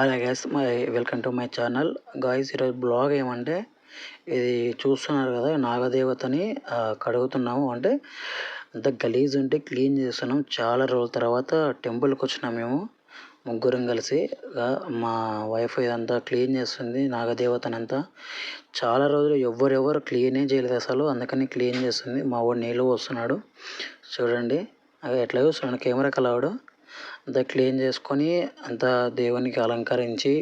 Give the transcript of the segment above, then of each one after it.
Hello guys my welcome to my channel guys ఈరోజు blog ఏమంటే ఇది చూస్తున్నారు కదా నాగదేవతని కడుగుతున్నాము. అంటే అంత గలీజ్ ఉంటే క్లీన్ చేస్తున్నాం. చాలా రోజుల తర్వాత టెంపుల్కి వచ్చినాం మేము ముగ్గురం కలిసి. మా వైఫ్ ఇదంతా క్లీన్ చేస్తుంది నాగదేవతని అంతా చాలా రోజులు ఎవరెవరు క్లీనే చేయలేదు అసలు అందుకని క్లీన్ చేస్తుంది. మా వాడు నీళ్ళు వస్తున్నాడు చూడండి ఎట్లా చూస్తున్నాడు కెమెరా కలవాడు. అంతా క్లీన్ చేసుకొని అంతా దేవునికి అలంకరించి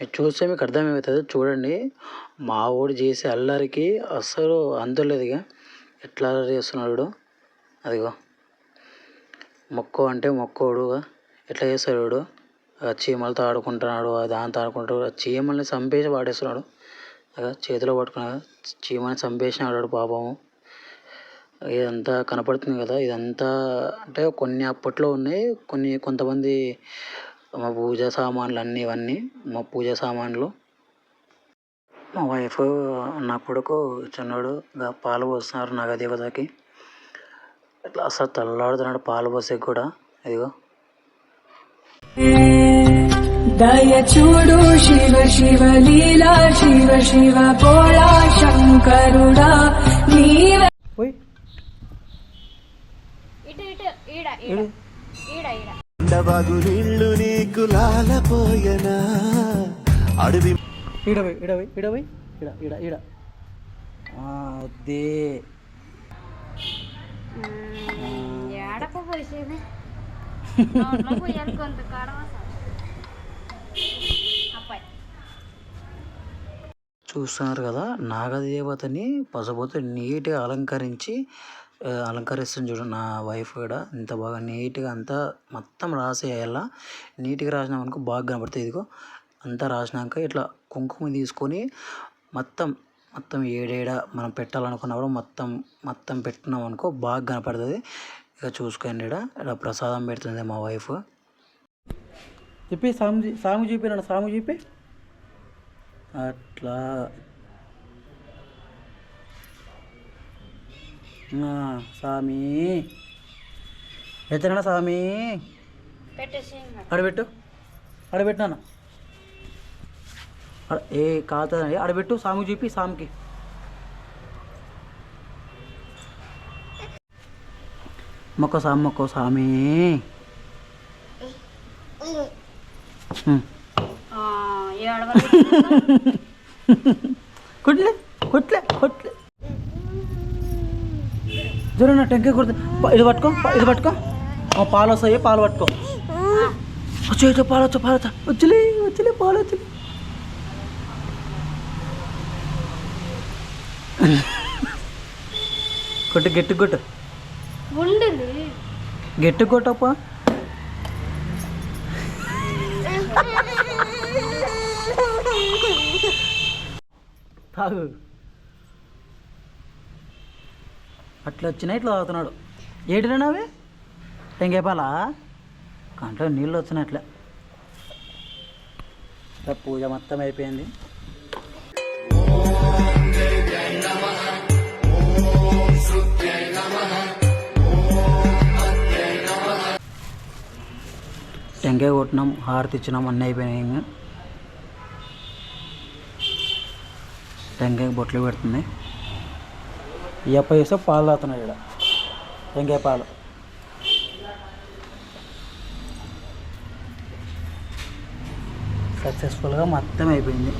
మీరు చూస్తే మీకు అర్థమవుతుంది. చూడండి మా ఊడు చేసే అల్లరికి అస్సలు అంతులేదు ఇక ఎట్లా అల్లరి చేస్తున్నాడు అదిగో. మొక్కో అంటే మొక్కోడుగా. ఎట్లా చేస్తాడు ఆ చీమలతో ఆడుకుంటున్నాడు దాంతో ఆడుకుంటాడు ఆ చీమల్ని చంపేసి వాడేస్తున్నాడు. చేతిలో పట్టుకున్నాడు. చీమని చంపేసినాడు పాపము. ఇదంతా కనపడుతుంది కదా. ఇదంతా అంటే కొన్ని అప్పట్లో ఉన్నాయి. కొన్ని కొంతమంది మా పూజ సామాన్లు అన్నీ ఇవన్నీ మా పూజ సామాన్లు. మా వైఫ్ నా కొడుకు చిన్నోడు పాలు పోస్తున్నారు నాగదేవతకి. ఇట్లా అసలు తల్లాడుతున్నాడు పాలు పోసే కూడా. ఇదిగో. దయ చూడు శివ శివ లీలా శివ శివ భోళా శంకరుడా నీళ్ళు నీకు లాలపోయనా? అడవి అదే నోట్లో పోయాలి కొంత కాడవ అబ్బాయి. చూస్తున్నారు కదా నాగదేవతని పసుపుతో నీట్గా అలంకరించి అలంకరిస్తుంది చూడు నా వైఫ్ కూడా. ఇంత బాగా నీట్గా అంతా మొత్తం రాసేయాలా? నీట్గా రాసినాం అనుకో బాగా కనబడుతుంది ఇదిగో. అంతా రాసినాక ఇట్లా కుంకుమ తీసుకొని మొత్తం మొత్తం ఏడేడ మనం పెట్టాలనుకున్నప్పుడు మొత్తం మొత్తం పెట్టినాం అనుకో బాగా కనపడుతుంది. ఇక చూసుకోండి ఇక్కడ ప్రసాదం పెడుతుంది మా వైఫ్ చెప్పి సాము సాము చూపినాడు సాము చూపి. అట్లా. స్వామి ఎత్తనా స్వామి పెట్టేసి అడబెట్టు అడబెట్టినాను ఏ కాత అడబెట్టు సాము చూపి సాముకి మొక్క సాము మొక్క స్వామి ఉమ్. ఏడవ కొట్లే కొట్లే కొట్లే జ్వరం నా టెంకాయ కొడుతుంది ప- ఇది పట్టుకో ఇది పట్టుకో. ఆ, పాలు వస్తాయి పాలు పట్టుకో. వచ్చే వచ్చే పాలు వచ్చా పాలు వచ్చా వచ్చలే వచ్చలే పాలు వచ్చలే. కొట్టు గట్టి కొట్టు. గట్టి కొట్టప్ప. తాగు. అట్లా వచ్చినాయి ఇట్లా తాగుతున్నాడు. ఏడినావే టెంకాయ పాలా కంట్లో నీళ్ళు వచ్చినట్లే. ఇట్లా పూజ మొత్తం అయిపోయింది. టెంకాయ కొట్టినాం హారతి ఇచ్చినాం అన్నీ అయిపోయినాయి ఇంకా. టెంకాయ బొట్లు పెడుతుంది. ఈ అప్ప పాలు తాగుతున్నాడు ఇక్కడ వెంకాయ పాలు. సక్సెస్ఫుల్గా మొత్తం అయిపోయింది.